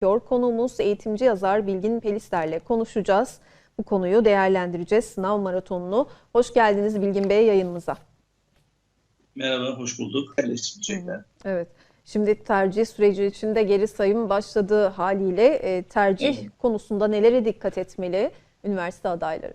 gerekiyor. Konuğumuz eğitimci yazar Bilgin Pelisler'le konuşacağız. Bu konuyu değerlendireceğiz. Sınav maratonunu. Hoş geldiniz Bilgin Bey yayınımıza. Merhaba, hoş bulduk. Yerleştirecekler. Evet. Şimdi tercih süreci içinde geri sayım başladığı haliyle e, tercih Evet. konusunda nelere dikkat etmeli üniversite adayları?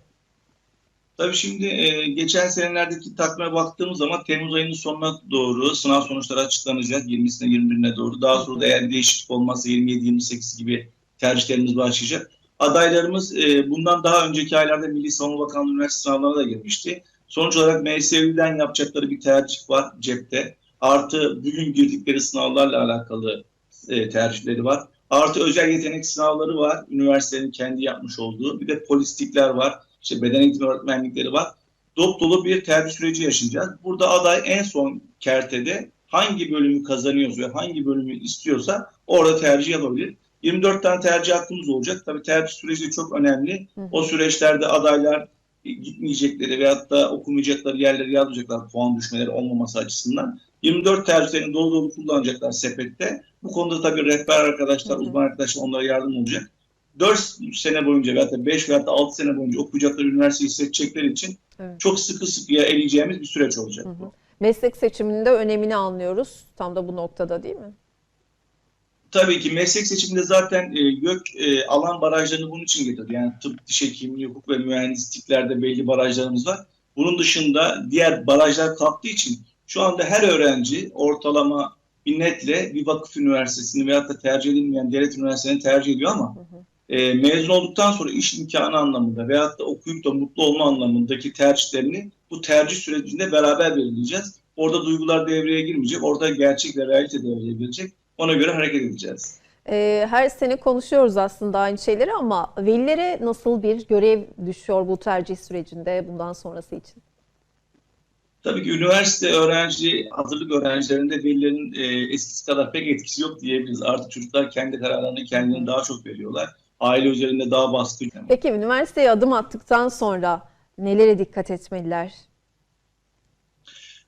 Tabii şimdi e, geçen senelerdeki takvime baktığımız zaman Temmuz ayının sonuna doğru sınav sonuçları açıklanacak. 20'sine 21'ine doğru. Daha sonra da eğer değişiklik olmazsa 27-28 gibi tercihlerimiz başlayacak. Adaylarımız e, bundan daha önceki aylarda Milli Savunma Bakanlığı üniversite sınavlarına da girmişti. Sonuç olarak MSÜ'den yapacakları bir tercih var cepte. Artı bugün girdikleri sınavlarla alakalı e, tercihleri var. Artı özel yetenek sınavları var. Üniversitenin kendi yapmış olduğu. Bir de polistikler var. İşte beden eğitimi öğretmenlikleri var. Dop dolu bir tercih süreci yaşayacağız. Burada aday en son kertede hangi bölümü kazanıyorsa ve hangi bölümü istiyorsa orada tercih yapabilir. 24 tane tercih hakkımız olacak. Tabii tercih süreci de çok önemli. Hı. O süreçlerde adaylar gitmeyecekleri veyahut da okumayacakları yerleri yazmayacaklar puan düşmeleri olmaması açısından. 24 tercihlerini dolu dolu kullanacaklar sepette. Bu konuda tabii rehber arkadaşlar, Hı hı. uzman arkadaşlar onlara yardım olacak. 4 sene boyunca veyahut da 5 veyahut da 6 sene boyunca okuyacakları üniversiteyi seçecekleri için Evet. çok sıkı sıkıya eleyeceğimiz bir süreç olacak. Hı hı. Meslek seçiminde önemini anlıyoruz. Tam da bu noktada değil mi? Tabii ki meslek seçiminde zaten e, YÖK e, alan barajlarını bunun için getirdi. Yani tıp, diş hekimliği, hukuk ve mühendisliklerde belli barajlarımız var. Bunun dışında diğer barajlar kalktığı için şu anda her öğrenci ortalama bir netle bir vakıf üniversitesini veyahut da tercih edilmeyen devlet üniversitelerini tercih ediyor ama Hı hı. E, mezun olduktan sonra iş imkanı anlamında veyahut da okuyup da mutlu olma anlamındaki tercihlerini bu tercih sürecinde beraber belirleyeceğiz. Orada duygular devreye girmeyecek, orada gerçek ve realite devreye girecek. Ona göre hareket edeceğiz. Ee, her sene konuşuyoruz aslında aynı şeyleri ama velilere nasıl bir görev düşüyor bu tercih sürecinde bundan sonrası için? Tabii ki üniversite öğrenci, hazırlık öğrencilerinde velilerin e, eskisi kadar pek etkisi yok diyebiliriz. Artık çocuklar kendi kararlarını kendileri daha çok veriyorlar. Aile üzerinde daha baskı. Peki üniversiteye adım attıktan sonra nelere dikkat etmeliler?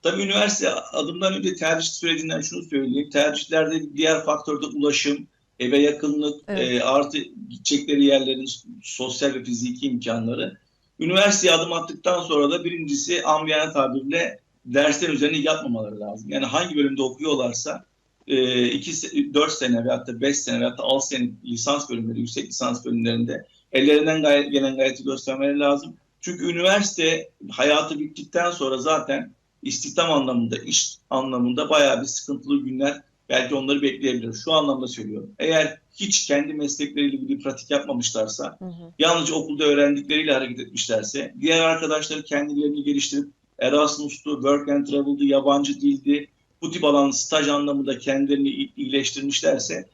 Tabii üniversite adımdan önce tercih sürecinden şunu söyleyeyim. Tercihlerde diğer faktörde ulaşım, eve yakınlık, Evet. e, artı gidecekleri yerlerin sosyal ve fiziki imkanları. Üniversiteye adım attıktan sonra da birincisi amiyane tabirle dersler üzerine yatmamaları lazım. Yani hangi bölümde okuyorlarsa 2 4 sene veyahut da 5 sene veyahut da 6 sene lisans bölümleri, yüksek lisans bölümlerinde ellerinden gayet, gelen gayreti göstermeleri lazım. Çünkü üniversite hayatı bittikten sonra zaten istihdam anlamında, iş anlamında bayağı bir sıkıntılı günler belki onları bekleyebilir. Şu anlamda söylüyorum. Eğer hiç kendi meslekleriyle ilgili pratik yapmamışlarsa, Hı hı. yalnızca okulda öğrendikleriyle hareket etmişlerse, diğer arkadaşları kendilerini geliştirip Erasmus'tu, Work and Travel'dı, yabancı dildi, bu tip alan staj anlamında kendilerini iyileştirmişlerse,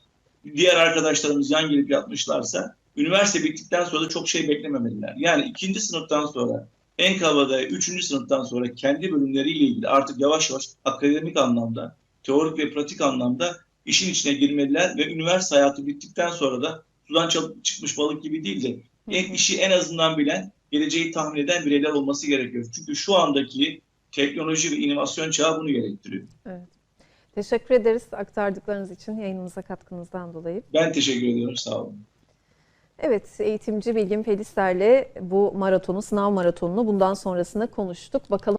diğer arkadaşlarımız yan gelip yapmışlarsa, üniversite bittikten sonra da çok şey beklememeliler. Yani ikinci sınıftan sonra, en kabadayı üçüncü sınıftan sonra kendi bölümleriyle ilgili artık yavaş yavaş akademik anlamda, teorik ve pratik anlamda işin içine girmeliler ve üniversite hayatı bittikten sonra da sudan çıkmış balık gibi değil de en, işi en azından bilen, geleceği tahmin eden bireyler olması gerekiyor. Çünkü şu andaki teknoloji ve inovasyon çağı bunu gerektiriyor. Evet. Teşekkür ederiz aktardıklarınız için yayınımıza katkınızdan dolayı. Ben teşekkür ediyorum. Sağ olun. Evet, eğitimci Bilgin Pelisler'le bu maratonu, sınav maratonunu bundan sonrasını konuştuk. Bakalım